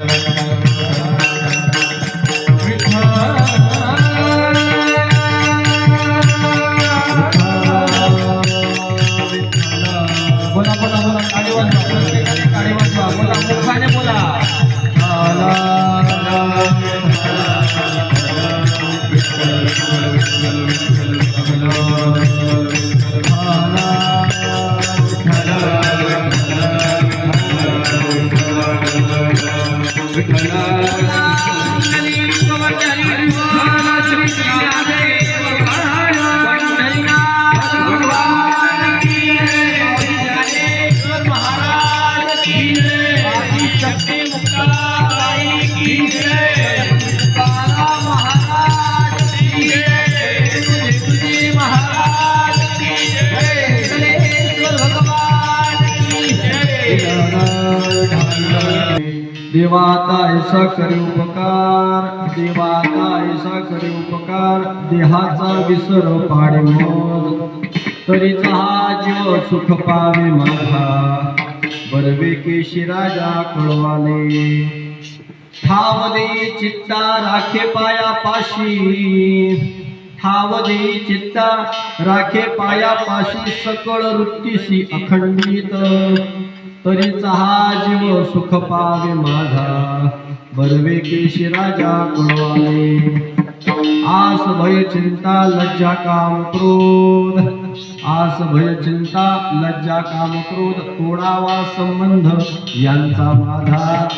बोला देवाता ऐसा करे उपकार देवाता ऐसा करे उपकार देहाचा विसर पाडे मोज. तरीचा हा जीव सुख पावे माझा. बरवे केशी राजा कळवाले. ठावदे चित्ता राखे पाया पाशी ठावदे चित्ता राखे पाया पाशी सकळ वृत्तीशी अखंडित. तरीचा हा जीव सुख पावे माझा बरवे केशी राजा कुळवाले आस भय चिंता लज्जा काम क्रोध आस भय चिंता लज्जा काम क्रोध तोडावा संबंध यांचा माझा.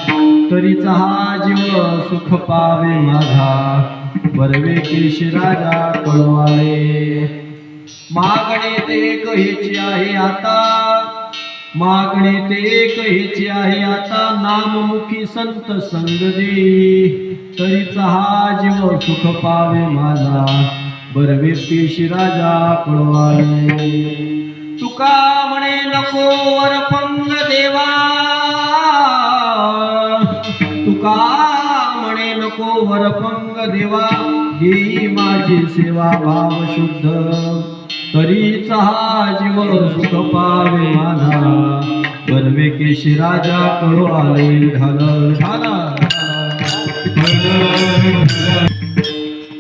तरीचा हा जीव सुख पावे माझा. बरवे केश राजा कळवाले मागणे ते कहीची आहे आता. मागणे ते एक हेची आहे आता. नाममुखी संत संग दे. तरीचा हा जीव सुख पावे माझा. बरवे पेशी राजा कळवाले तुका म्हणे नको वरपंग देवा. तुका नको वरपंग देवा देई माझी सेवा भाव शुद्ध. तरीचा हा जीव सुख पावे माझा. बनवे केशी राजा कळू आले ढाल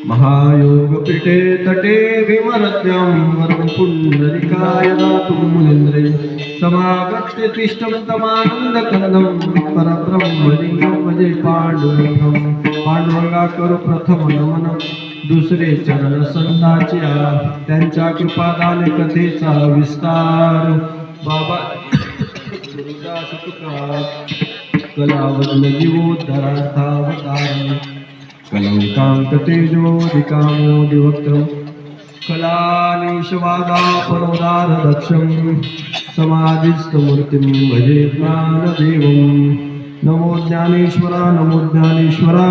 महायोग पिटे तटे विमरत्यं वरं पुण्डरिकाय दातुं मुनीन्द्रे समागत्य तिष्ठं कंदम परब्रह्मलिङ्गं भजे पांडुरंगं. पांडुरंगा कर प्रथम नमन दुसरे चरण संताच्या त्यांच्या कृपादान कथेचा विस्तार. बाबा गुरुदास तुका कलावद्न जीवोद्धरार्थावतार कलंकांक तेजोदिकामोदिवक्त्रम् कलानिशवादा परोदार दक्षं. समाधिस्थमूर्तिं भजे ज्ञानदेवम् नमो ज्ञानेश्वरा नमो ज्ञानेश्वरा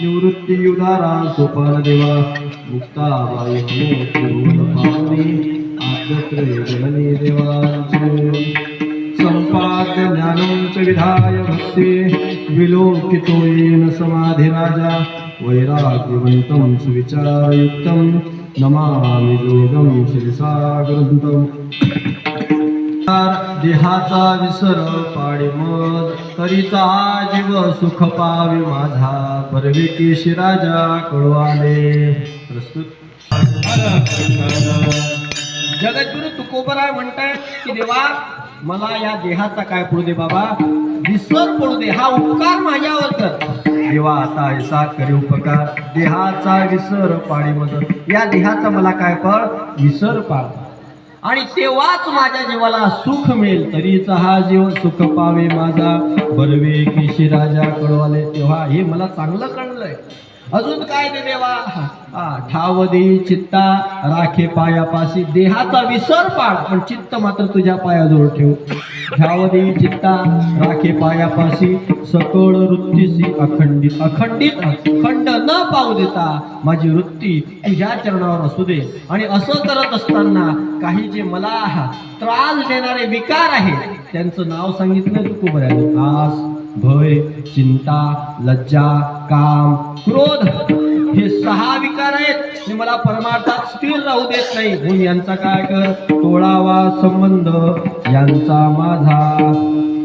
निवृत्तियुदारा सोपानदेवा मुक्ताबाई नमो पावनी आद्यत्रय जननी देवांचे संपाद्य ज्ञानं च विधाय भक्ते विलोकितो येन समाधिराजा वैराग्यवन्तं सुविचारयुक्तं नमामि योगं श्रीसागरन्तम् देहाचा विसर पाडी मग तरीचा जीव सुख पावे माझा. परवे शिराजा राजा कळवाले प्रस्तुत. जगद्गुरु तुकोबराय म्हणताय की देवा मला या देहाचा काय पडू दे बाबा? विसर पडू दे. हा उपकार माझ्यावर कर. देवा आता ऐसा करी उपकार. देहाचा विसर पाळी मग या देहाचा मला काय पळ? विसर पाळ आणि तेव्हाच माझ्या जीवाला सुख मिळेल. तरीचा हा जीव सुख पावे माझा. बरवे केशी राजा कळवाले तेव्हा हे मला चांगलं कळलंय. अजून काय दे देवा? ठाव दे चित्ता राखे पायापाशी. देहाचा विसर पाड पण चित्त मात्र तुझ्या पायाजवळ ठेव. ठाव दे चित्ता राखे पायापाशी. सकळ वृत्तीशी अखंडित अखंडित खंड न पाहू देता माझी वृत्ती तुझ्या चरणावर असू दे. आणि असं करत असताना काही जे मला त्रास देणारे विकार आहेत त्यांचं नाव सांगितलं तू खूप आस. भय चिंता लज्जा काम क्रोध हे सहा विकार आहेत. हे मला परमार्थात स्थिर राहू देत नाही. म्हणून यांचा काय कर? तोळावा संबंध यांचा माझा.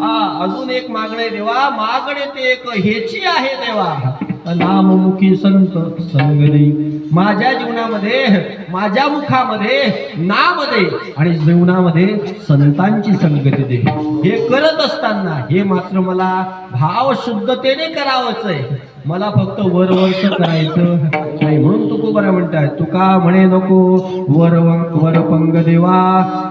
आ अजून एक मागणे देवा. मागणे ते एक हेची आहे देवा. नाममुखी संत संगदी माझ्या जीवनामध्ये माझ्या मुखामध्ये नाम दे आणि जीवनामध्ये संतांची संगती दे. हे करत असताना हे मात्र मला भाव शुद्धतेने करावंच आहे. मला फक्त वरवरच करायचं. नाही म्हणून तुको बरं म्हणताय. तुका म्हणे नको. वर वर पंग देवा.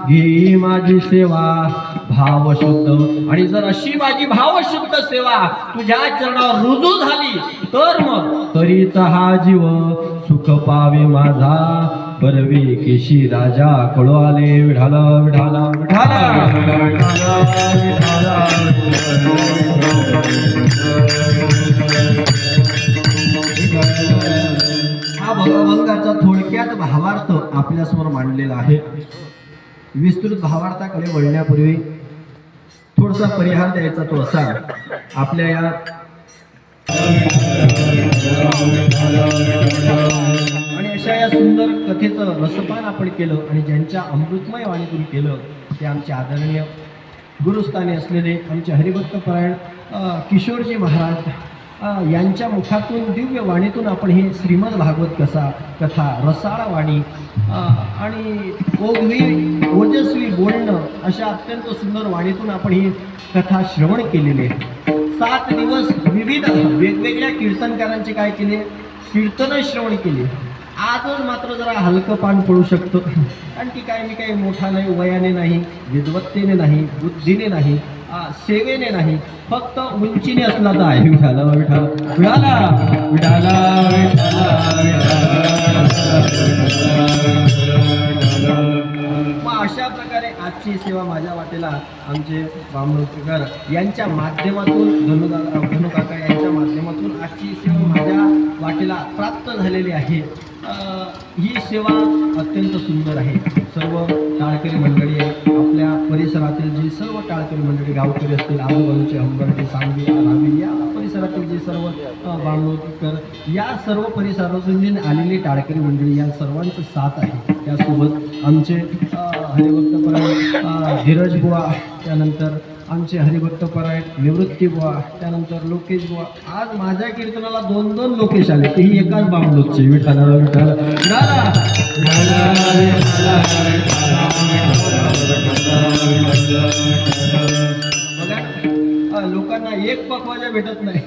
घे माझी सेवा. भाव शुद्ध. आणि जर अशी माझी भाव शुद्ध सेवा तुझ्या चरणावर रुजू झाली तर मग तरीचा हा जीव सुख पावे माझा. बरवे केशी राजा कळू आले. विढाला विढाला विढाला. हा थोडक्यात भावार्थ आपल्यासमोर मांडलेला आहे. विस्तृत भावार्थाकडे वळण्यापूर्वी थोडासा परिहार द्यायचा तो असा. आपल्या या आणि अशा या सुंदर कथेचं रसपान आपण केलं आणि ज्यांच्या अमृतमय वाणीतून केलं ते आमचे आदरणीय गुरुस्थानी असलेले आमचे हरिभक्त परायण किशोरजी महाराज यांच्या मुखातून दिव्य वाणीतून आपण हे श्रीमद भागवत कसा कथा रसाळ वाणी आणि ओघवी ओजस्वी बोलणं अशा अत्यंत सुंदर वाणीतून आपण ही कथा श्रवण केलेली आहे. सात दिवस विविध वेगवेगळ्या कीर्तनकारांचे काय केले? कीर्तन श्रवण केले. आजच मात्र जरा हलकं पान पडू शकतं. कारण की काय मी काही मोठा नाही वयाने नाही विद्वत्तेने नाही बुद्धीने नाही. सेवेने नाही फक्त उंचीने असला तर आहे. विठाला विठाला विठाला विठाला मग अशा प्रकारे आजची सेवा माझ्या वाटेला आमचे बामणकर यांच्या माध्यमातून धनुदा धनुकाका यांच्या माध्यमातून आजची सेवा माझ्या वाटेला प्राप्त झालेली आहे. ही सेवा अत्यंत सुंदर आहे. सर्व टाळकरी मंडळी आपल्या परिसरातील जी सर्व टाळकरी मंडळी गावकरी असतील आजूबाजूचे हंबर्डे सांगली रावी या परिसरातील जे सर्व बांगलोकर या सर्व परिसरातून जे आलेली टाळकरी मंडळी या सर्वांचं साथ आहे. त्यासोबत आमचे अं, हरिभक्त परायण धीरज बुवा त्यानंतर आमचे हरिभक्त परायण निवृत्ती बुवा त्यानंतर लोकेश बुवा. आज माझ्या कीर्तनाला दोन दोन लोकेश आले. तेही एकाच बामलोकचे विठाला विठाला बघा लोकांना एक पकवाजा भेटत नाही.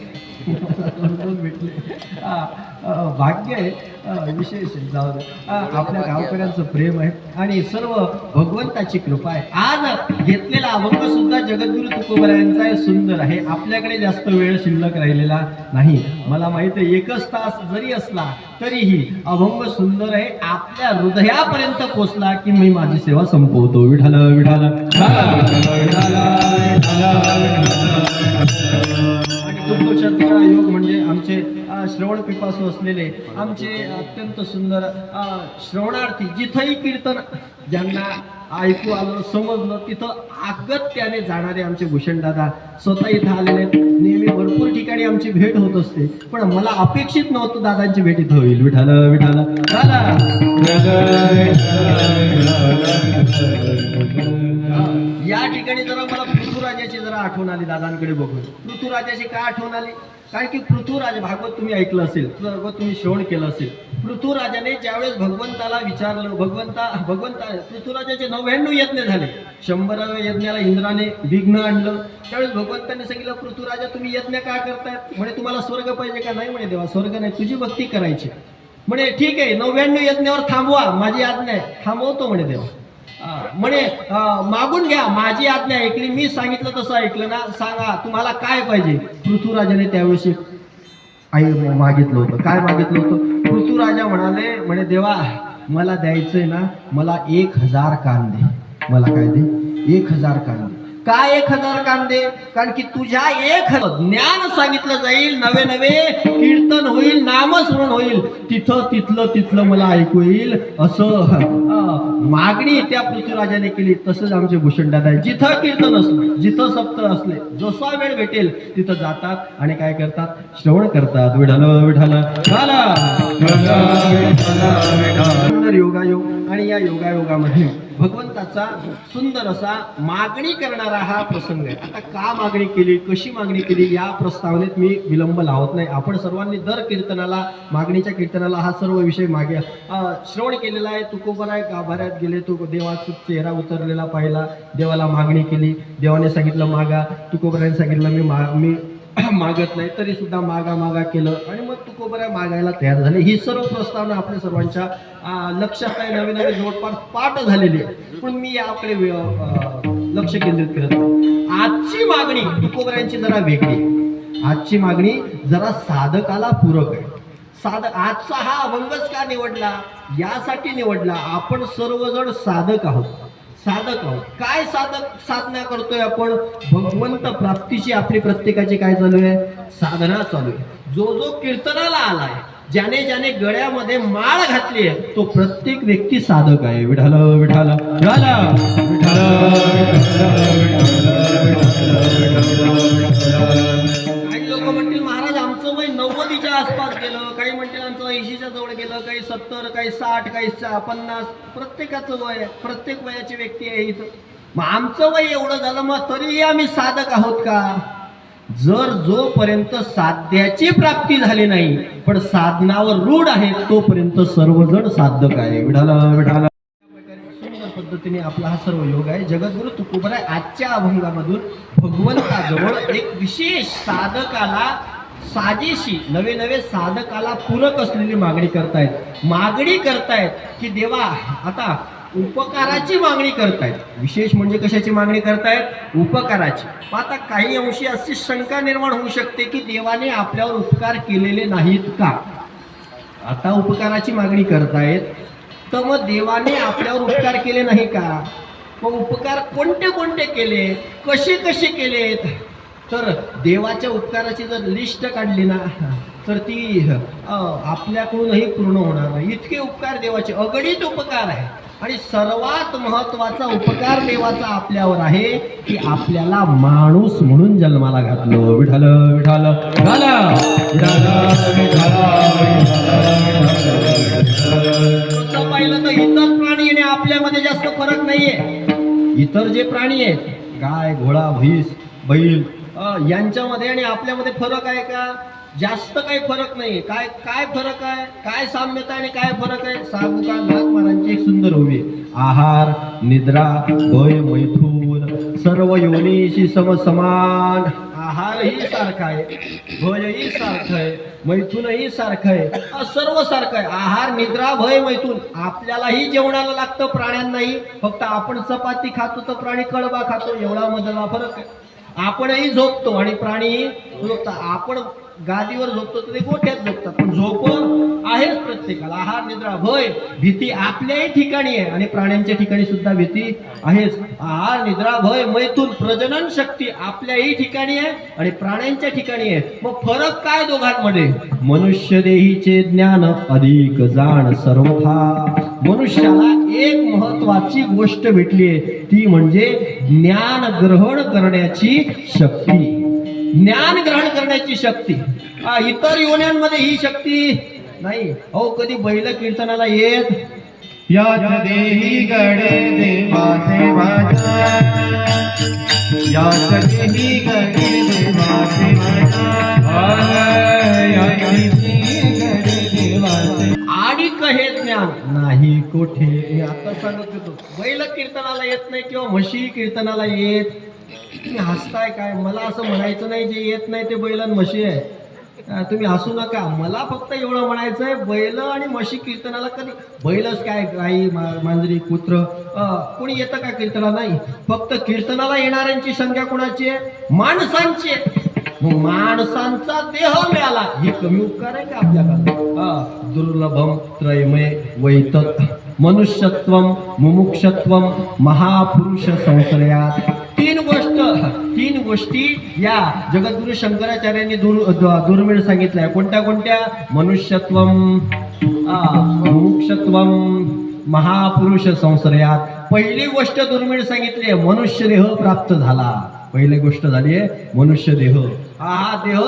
भेटले भाग्य आहे विशेष जाऊ दे. आपल्या गावकऱ्यांचं प्रेम आहे आणि सर्व भगवंताची कृपा आहे. आज घेतलेला अभंग सुद्धा जगद्गुरु तुकोबरायांचा आहे सुंदर आहे. आपल्याकडे जास्त वेळ शिल्लक राहिलेला नाही. मला माहीत आहे एकच तास जरी असला तरीही अभंग सुंदर आहे. आपल्या हृदयापर्यंत पोचला की मी माझी सेवा संपवतो. विठाल विठाल विठाल तुमच्या योग म्हणजे आमचे श्रवण पिपासू असलेले आमचे अत्यंत सुंदर श्रवणार्थी जिथंही कीर्तन ज्यांना ऐकू आलं समजलं तिथं अगत्याने जाणारे आमचे भूषणदादा स्वतः इथं आलेले नेहमी भरपूर ठिकाणी आमची भेट होत असते. पण मला अपेक्षित नव्हतं दादांची भेट इथं होईल. विठाल विठाल. या ठिकाणी जरा मला जरा आठवण आली दादांकडे बघून. पृथ्वीराजाची काय आठवण आली? कारण की पृथ्वीराज भागवत तुम्ही ऐकलं असेल भागवत तुम्ही श्रवण केलं असेल. पृथ्वीराजाने ज्यावेळेस भगवंताला विचारलं भगवंता भगवंता पृथ्वीराजाचे नव्याण्णव यज्ञ झाले. शंभराव्या यज्ञाला इंद्राने विघ्न आणलं. त्यावेळेस भगवंताने सांगितलं पृथ्वीराजा तुम्ही यज्ञ का करतायत म्हणे तुम्हाला स्वर्ग पाहिजे का? नाही म्हणे देवा स्वर्ग नाही. तुझी भक्ती करायची म्हणे ठीक आहे नव्याण्णव यज्ञावर थांबवा. माझी आज्ञा आहे. थांबवतो म्हणे देवा. म्हणे मागून घ्या माझी आज्ञा ऐकली मी सांगितलं तसं ऐकलं ना सांगा तुम्हाला काय पाहिजे? पृथ्वीराजाने त्यावेळेस आई मागितलं होतं. काय मागितलं होतं? पृथ्वीराजा म्हणाले म्हणे देवा मला द्यायचंय ना मला एक हजार कान दे मला काय दे? एक हजार कान दे काय एक हजार कांदे? कारण की तुझ्या एक ज्ञान सांगितलं जाईल नवे नवे कीर्तन होईल नामस्मरण होईल. तिथं तिथलं तिथलं मला ऐकू येईल. असं मागणी त्या पृथ्वीराजाने केली. तसंच आमचे भूषणदादा आहे जिथं कीर्तन असलं जिथं सप्त असले जसा वेळ भेटेल तिथं जातात आणि काय करतात? श्रवण करतात. विढाल विढाल झाला योगायोग. आणि या योगायोगामध्ये भगवंताचा सुंदर असा मागणी करणारा हा प्रसंग आहे. आता का मागणी केली कशी मागणी केली या प्रस्तावनेत मी विलंब लावत नाही. आपण सर्वांनी दर कीर्तनाला मागणीच्या कीर्तनाला हा सर्व विषय मागे श्रवण केलेला आहे. तुकोबराय गाभाऱ्यात गेले तो देवाचा चेहरा उतरलेला पाहिला. देवाला मागणी केली. देवाने सांगितलं मागा. तुकोबराने सांगितलं मी मा मी मागत नाही तरी सुद्धा मागा मागा केलं आणि मग तुकोबऱ्या मागायला तयार झाले. ही सर्व प्रस्तावना आपल्या सर्वांच्या लक्षात आहे नवीन नवीन जवळपास पाठ झालेली आहे पण मी याकडे लक्ष केंद्रित करत आजची मागणी तुकोबऱ्यांची जरा वेगळी आजची मागणी जरा साधकाला पूरक आहे. साधक आजचा हा अभंगच का निवडला? यासाठी निवडला. आपण सर्वजण साधक आहोत. साधक आहोत काय साधक साधना करतोय आपण भगवंत प्राप्तीची आपली प्रत्येकाची काय चालू आहे साधना चालू आहे जो जो कीर्तनाला आलाय ज्याने ज्याने गळ्यामध्ये माळ घातली आहे तो प्रत्येक व्यक्ती साधक आहे विठाल विठाल विठाल काही जवळ गेलं काही सत्तर काही साठ काही पन्नास प्रत्येकाचं वय प्रत्येक वयाची व्यक्ती आहे इथं. मग आमचं वय एवढं झालं मग तरीही आम्ही साधक आहोत का? जर जोपर्यंत साध्याची प्राप्ती झाली नाही पण साधनावर रूढ आहे तोपर्यंत सर्वजण साधक आहे. पद्धतीने आपला हा सर्व योग आहे. जगद्गुरु तुकोबराय आजच्या अभंगामधून भगवंताजवळ एक विशेष साधकाला साजेशी नवे नवे साधकाला पूरक असलेली मागणी करतायत. मागणी करतायत की देवा आता उपकाराची मागणी करतायत. विशेष म्हणजे कशाची मागणी करतायत? उपकाराची. मग आता काही अंशी अशी शंका निर्माण होऊ शकते की देवाने आपल्यावर उपकार केलेले नाहीत का? आता उपकाराची मागणी करतायत. तर मग देवाने आपल्यावर उपकार केले नाही का? मग उपकार कोणते कोणते केले कसे कसे केलेत? तर देवाच्या उपकाराची जर लिस्ट काढली ना तर ती आपल्याकडूनही पूर्ण होणार नाही. इतके उपकार देवाचे अगणित उपकार आहे आणि सर्वात महत्त्वाचा उपकार देवाचा आपल्यावर आहे की आपल्याला माणूस म्हणून जन्माला घातलं. विठाल विठाल पाहिलं तर इतर प्राणी आणि आपल्यामध्ये जास्त फरक नाहीये. इतर जे प्राणी आहेत गाय घोडा म्हैस बैल यांच्यामध्ये आणि आपल्यामध्ये फरक आहे का? जास्त काही फरक नाही काय काय फरक आहे? काय साम्यता आणि काय फरक आहे? सांगू का नागमारांची एक सुंदर होवी आहार निद्रा भय मैथून सर्व योनीशी समसमान. आहारही सारखा आहे भयही सारखं आहे मैथूनही सारखं आहे. सर्व सारखं आहे. आहार निद्रा भय मैथून. आपल्यालाही जेवणाला लागतं प्राण्यांनाही. फक्त आपण चपाती खातो तर प्राणी कळबा खातो. एवढा मधला फरक आहे. आपणही झोपतो आणि प्राणी झोपतात आपण गादीवर झोपतो तर ते गोठ्यात झोपतात. पण झोप आहेच प्रत्येकाला. आहार निद्रा भय भीती आपल्याही ठिकाणी आहे आणि प्राण्यांच्या ठिकाणी सुद्धा भीती आहेच. आहार निद्रा भय मैथून प्रजनन शक्ती आपल्याही ठिकाणी आहे आणि प्राण्यांच्या ठिकाणी आहे. मग फरक काय दोघांमध्ये? मनुष्य देहीचे ज्ञान अधिक जाण सर्वथा. मनुष्याला एक महत्वाची गोष्ट भेटली आहे. ती म्हणजे ज्ञान ग्रहण करण्याची शक्ती. ज्ञान ग्रहण करण्याची शक्ती. इतर योन्यांमध्ये ही शक्ती नाही. अहो कधी बैल कीर्तनाला येत? याच देही गडे देवाचे माझ्या याच देही गडे देवाचे ज्ञान नाही कोठे. मी आता सांगत होतो बैल कीर्तनाला येत नाही किंवा म्हशी कीर्तनाला येत. तुम्ही हसताय काय? मला असं म्हणायचं नाही जे येत नाही ते बैल आणि म्हशी आहे. तुम्ही हसू नका. मला फक्त एवढं म्हणायचं आहे बैल आणि म्हशी कीर्तनाला कधी बैलच काय गाई मा- मांजरी कुत्र अं, कोणी येतं का कीर्तनाला? नाही. फक्त कीर्तनाला येणाऱ्यांची संख्या कोणाची आहे? माणसांची आहे. माणसांचा देह मिळाला. ही कमी उपकार आहे का आपल्याकडे? दुर्लभम त्रयमय वैतत। मनुष्यत्वम मुमुक्षत्वम महापुरुष संश्रयात तीन गोष्ट तीन गोष्टी या जगद्गुरु शंकराचार्यांनी दुर दुर्मिळ सांगितल्या. कोणत्या कोणत्या? मनुष्यत्वम आ, मुमुक्षत्वम महापुरुष संश्रयात पहिली गोष्ट दुर्मिळ सांगितली आहे मनुष्य देह प्राप्त झाला. पहिली गोष्ट झाली आहे मनुष्य देह. हा देह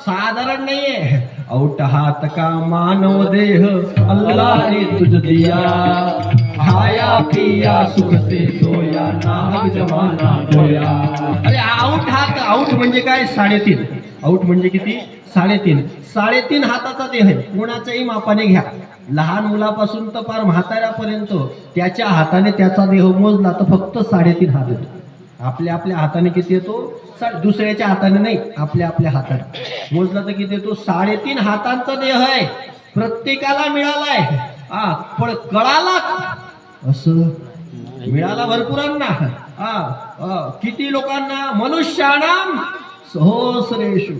साधारण नाहीये. औट हात का मानव देह? अल्लाह रे तुझ दिया. खाया पिया सुख से सोया नाग जमाना जोया अरे आऊट हात आउट म्हणजे काय? साडेतीन. आउट म्हणजे किती? साडेतीन. साडेतीन हाताचा देह आहे. कोणाच्याही मापाने घ्या. लहान मुलापासून तर फार म्हाताऱ्यापर्यंत त्याच्या हाताने त्याचा देह मोजला तर फक्त साडेतीन हात येतो आपल्या आपल्या हाताने किती येतो? दुसऱ्याच्या हाताने नाही आपल्या आपल्या हाताने. मोजला तर किती येतो? साडेतीन हातांचा देह आहे. प्रत्येकाला मिळालाय. हा पण कळालाच असं? मिळाला भरपूरांना हा किती लोकांना? मनुष्याना सहस्रेषु.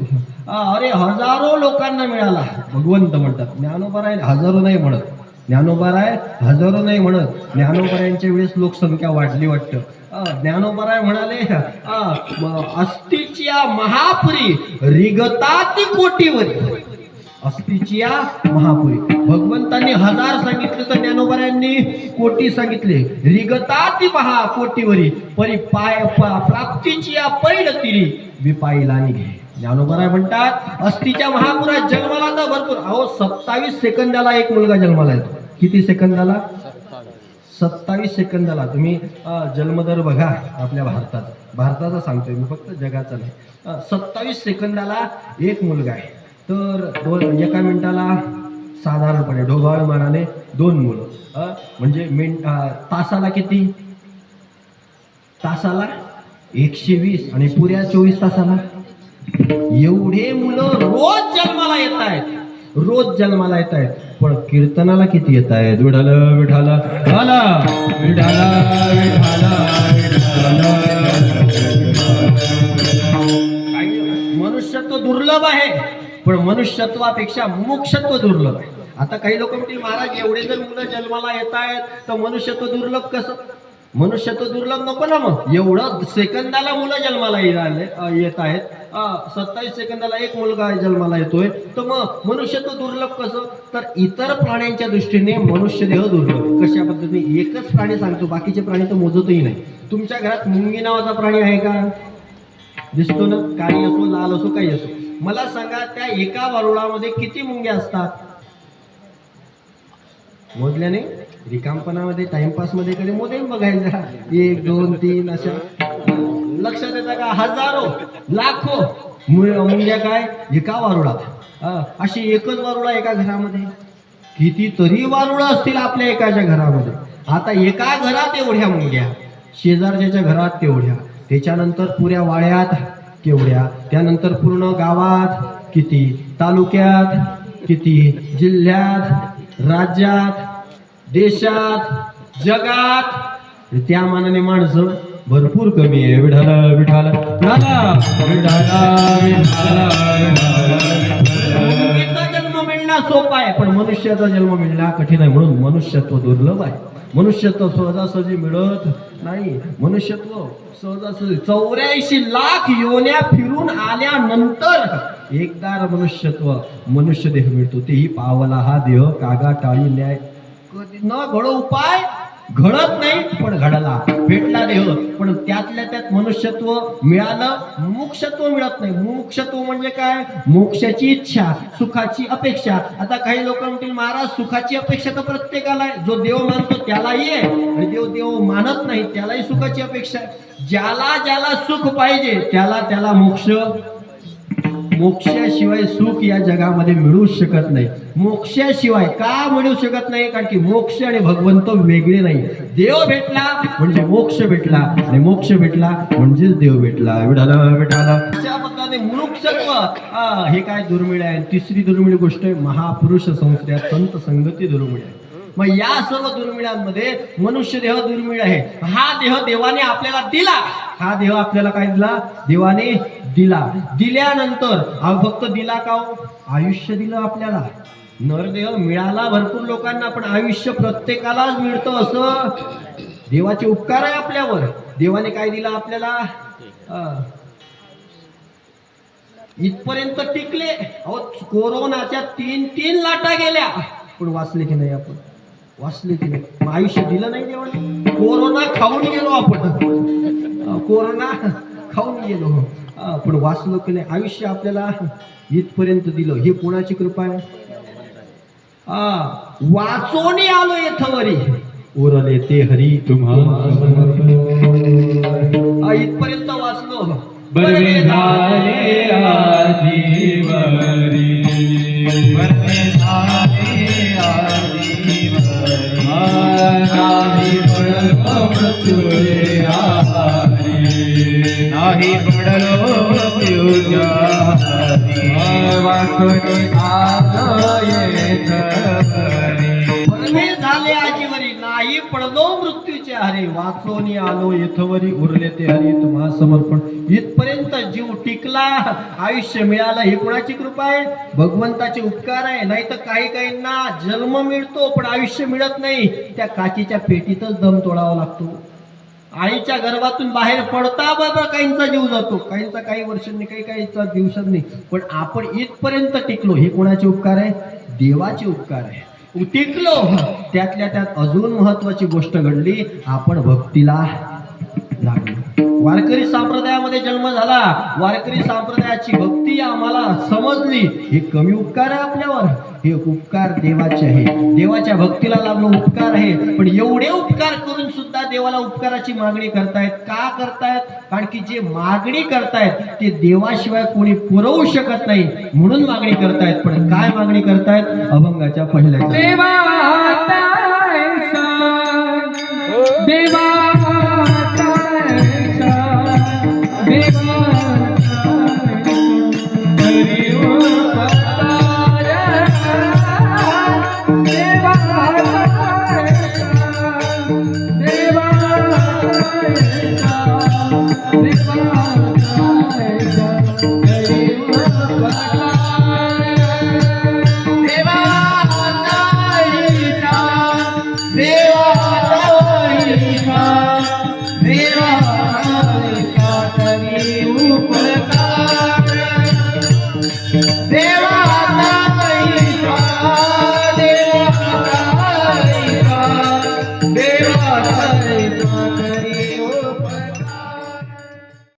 अरे हजारो लोकांना मिळाला. भगवंत म्हणतात. ज्ञानोबराय हजारो नाही म्हणत. ज्ञानोबा राय हजारो नाही म्हणत. ज्ञानोबरायांच्या वेळेस लोकसंख्या वाढली वाटतं. ज्ञानोबा ज्ञानोबराय म्हणाले अस्थिच्या महापुरी रिगताती कोटीवरी. अस्तिचिया महापुरी. भगवंतांनी हजार सांगितले तर ज्ञानोबरायांनी? कोटी सांगितले. रिगताती महा कोटीवरी परी पाय प्राप्तीची या पैल तिरी. मी पायला निघे. ज्ञानोबराय म्हणतात अस्थिच्या महापुरात जन्माला तर भरपूर. अहो सत्तावीस सेकंदाला एक मुलगा जन्माला येतो. किती सेकंदाला सत्तावीस. सेकंदाला तुम्ही जन्मदर बघा आपल्या भारताचा भारताचा सांगतोय मी फक्त जगाचा नाही. सत्तावीस सेकंदाला एक मुलगा आहे. तर दोन एका मिनिटाला साधारणपणे ढोबाळ मानाने दोन मुलं. म्हणजे मिनिट अ, तासाला किती? तासाला एकशे वीस आणि पुऱ्या चोवीस तासाला. एवढे मुलं रोज जन्माला येत आहेत रोज जन्माला येत आहेत. पण कीर्तनाला किती येत आहेत? विढाल विठाल विठाला विठाला मनुष्यत्व दुर्लभ आहे पण मनुष्यत्वापेक्षा मोक्षत्व दुर्लभ आहे. आता काही लोक म्हणतील महाराज एवढे जर मुलं जन्माला येत आहेत तर मनुष्यत्व दुर्लभ कसं? मनुष्यत्व दुर्लभ नको ना मग. एवढं सेकंदाला मुलं जन्माला येत आहेत. सत्तावीस सेकंदाला एक मुलगा जन्माला येतोय. तर मग मनुष्यत्व दुर्लभ कसं? तर इतर प्राण्यांच्या दृष्टीने मनुष्य देह दुर्लभ. कशा पद्धतीने? एकच प्राणी सांगतो बाकीचे प्राणी तर मोजतही नाही. तुमच्या घरात मुंगी नावाचा प्राणी आहे का? दिसतो ना? काही असो लाल असो काही असो. मला सांगा त्या एका वारुळामध्ये किती मुंग्या असतात? मोजल्याने रिकामपणामध्ये टाइमपासमध्ये कडे मोदेम बघायचा एक दोन तीन अशा. लक्षात येतं का? हजारो लाखो. म्हणजे काय? एका वारुळात. अशी एकच वारुळा एका घरामध्ये. कितीतरी वारुळं असतील आपल्या एकाच्या घरामध्ये. आता एका घरात एवढ्या मुंग्या. शेजारच्याच्या घरात तेवढ्या. त्याच्यानंतर पुऱ्या वाड्यात केवढ्या. त्यानंतर पूर्ण गावात किती? तालुक्यात किती? जिल्ह्यात राज्यात देशात जगात. त्या मानाने माणसं भरपूर कमी आहे. विठाला विठाला जन्म मिळणं सोपा आहे पण मनुष्याचा जन्म मिळणं कठीण आहे म्हणून मनुष्यत्व दुर्लभ आहे. मनुष्यत्व सहजासहजी मिळत नाही. मनुष्यत्व सहजासहजी चौऱ्याऐंशी लाख योन्या फिरून आल्यानंतर एकदार मनुष्यत्व मनुष्य देह मिळतो तेही पावला हा देह कागा टाळी न्याय. कधी न घडो उपाय घडत नाही पण घडला. भेटला देह पण त्यातल्या त्यात मनुष्यत्व मिळालं मोक्षत्व मिळत नाही. मोक्षत्व म्हणजे काय? मोक्षाची इच्छा सुखाची अपेक्षा. आता काही लोक म्हणतील महाराज सुखाची अपेक्षा तर प्रत्येकाला आहे. जो देव मानतो त्यालाही आहे. आणि देव देव मानत नाही त्यालाही सुखाची अपेक्षा आहे. ज्याला ज्याला सुख पाहिजे त्याला त्याला मोक्ष मोक्षाशिवाय सुख या जगामध्ये मिळू शकत नाही. मोक्षाशिवाय का मिळू शकत नाही? कारण की मोक्ष आणि भगवंत वेगळे नाही. देव भेटला म्हणजे मोक्ष भेटला आणि मोक्ष भेटला म्हणजेच देव भेटला. विठाला विठाला अशा पद्धतीने हे काय दुर्मिळ आहे? तिसरी दुर्मिळ गोष्ट आहे महापुरुष संस्था संत संगती दुर्मिळ आहे. मग या सर्व दुर्मिळांमध्ये मनुष्य देह दुर्मिळ आहे. हा देह देवाने आपल्याला दिला. हा देह आपल्याला काय दिला? देवाने दिला. दिल्यानंतर हा फक्त दिला का हो? आयुष्य दिलं आपल्याला. नरदेह मिळाला भरपूर लोकांना पण आयुष्य प्रत्येकालाच मिळतं असं. देवाचे उपकार आहे आपल्यावर. देवाने काय दिलं आपल्याला? इथपर्यंत टिकले. अहो कोरोनाच्या तीन तीन लाटा गेल्या. पण वाचले की नाही आपण? वाचले की नाही. आयुष्य दिलं नाही देवाने. कोरोना खाऊन गेलो आपण. कोरोना खाऊन गेलो. पण वाचलो की नाही आयुष्य आपल्याला इथपर्यंत दिलं. हे कोणाची कृपा आहे? हा वाचोनी आलो येथवरी उरले ते हरी तुम्हा. हा, इथपर्यंत वाचलो. बरवे झाले आजीवरी. बरवे झाले आहारी नाही पडलो मृत्यूच्या आहारी वाचून आलो येथवरी बरवे झाले आजीवरी नाही पडलो मृत्यूचे हरे. वाचोनी आलो येथवरी उरले ते हरी. तुम्हा समर्पण. इथपर्यंत जीव टिकला आयुष्य मिळालं ही कुणाची कृपा आहे? भगवंताचे उपकार आहे. नाही तर काही काहींना जन्म मिळतो पण आयुष्य मिळत नाही. त्या काचीच्या पेटीतच दम तोडावा लागतो. आईच्या गर्भातून बाहेर पडता बरं काहींचा जीव जातो. काहींचा काही वर्षांनी काही काहींचा दिवसांनी पण आपण इथपर्यंत टिकलो हे कोणाचे उपकार आहे? देवाचे उपकार आहे. टिकलो. त्यातल्या त्यात अजून महत्वाची गोष्ट घडली आपण भक्तीला लागलो. वारकरी संप्रदायामध्ये जन्म झाला. वारकरी संप्रदायाची भक्ती आम्हाला समजली. हे कमी उपकार आहे आपल्यावर. हे उपकार देवाचे आहे देवाच्या भक्तीला लागलो उपकार आहे पण एवढे उपकार करून सुद्धा देवाला उपकाराची मागणी करतायत. का करतायत? कारण की जे मागणी करतायत ते देवाशिवाय कोणी पुरवू शकत नाही. म्हणून मागणी करतायत. पण काय मागणी करतायत? अभंगाच्या पहिल्या देवा